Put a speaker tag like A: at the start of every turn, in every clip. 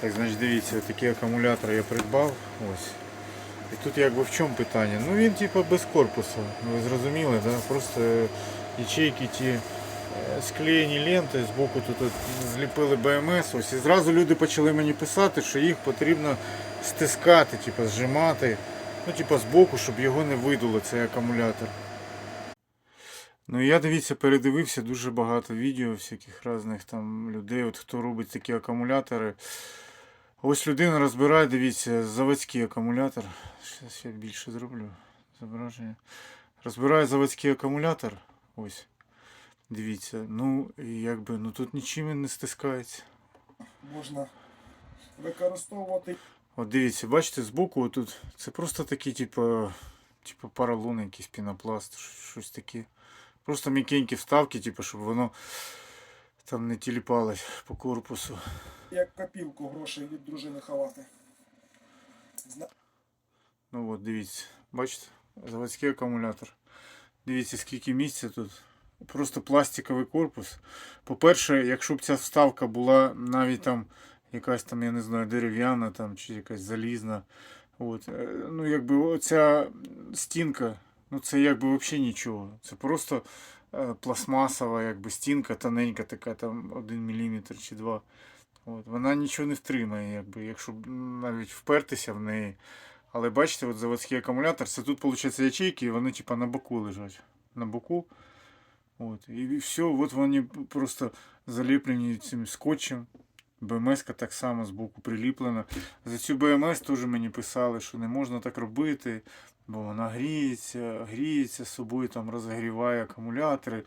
A: Так, значить, дивіться, такий акумулятор я придбав. Ось. І тут якби в чому питання? Ну він типу без корпусу. Ви зрозуміли, да? Просто ячейки ті е, склеєні ленти, збоку тут от зліпили БМС. Ось. І зразу люди почали мені писати, що їх потрібно стискати, типу, зжимати. Ну, типу, збоку, щоб його не видуло, цей акумулятор. Ну я дивіться, передивився дуже багато відео всяких різних там людей, от хто робить такі акумулятори. Ось людина розбирає, дивіться, заводський акумулятор. Зараз я більше зроблю зображення. Розбирає заводський акумулятор. Ось. Дивіться, ну і якби ну тут нічим він не стискається.
B: Можна використовувати
A: От дивіться, бачите, збоку тут це просто такі, типу, типу паралон, якийсь пінопласт, щось таке. Просто м'якенькі вставки, типу, щоб воно там не тіліпалось по корпусу.
B: як копілку грошей від дружини ховати. Зна-
A: Ну от, дивіться, бачите, заводський акумулятор. Дивіться, скільки місця тут. Просто пластиковий корпус. По-перше, якщо б ця вставка була навіть там якась там, я не знаю, дерев'яна там, чи якась залізна. От, е, ну, якби оця стінка, ну це якби взагалі нічого. Це просто пластмасова якби, стінка, тоненька така, там 1 мм чи 2 От, вона нічого не втримає, якби, якщо навіть впертися в неї. Але бачите, от заводський акумулятор, це тут, виходить, ячейки, і вони типа на боку лежать. На боку. От. І все, от вони просто заліплені цим скотчем. БМС так само з боку приліплена. За цю БМС теж мені писали, що не можна так робити, бо вона гріється, гріється з собою, там розігріває акумулятори.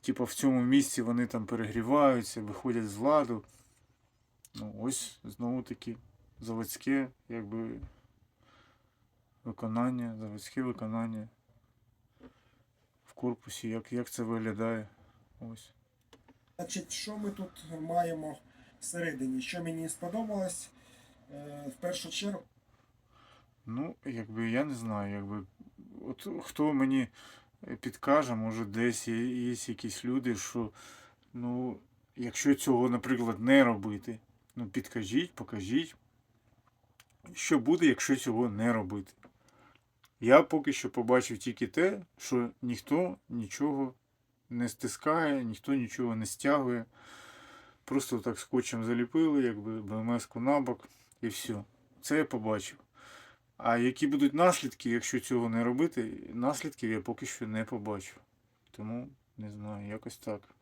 A: Типу в цьому місці вони там перегріваються, виходять з ладу. Ну, ось знову таки заводське, якби виконання, заводське виконання в корпусі, як, як це виглядає. Ось.
B: Значить, що ми тут маємо всередині? Що мені сподобалось? Е, В першу чергу
A: Ну, якби я не знаю, якби от хто мені підкаже, може десь є, є якісь люди, що ну, якщо цього, наприклад, не робити, ну підкажіть, покажіть, що буде, якщо цього не робити. Я поки що побачив тільки те, що ніхто нічого не стискає, ніхто нічого не стягує. Просто так скотчем заліпили, якби БМС-ку на бок і все. Це я побачив. А які будуть наслідки, якщо цього не робити, наслідків я поки що не побачу. Тому не знаю, якось так.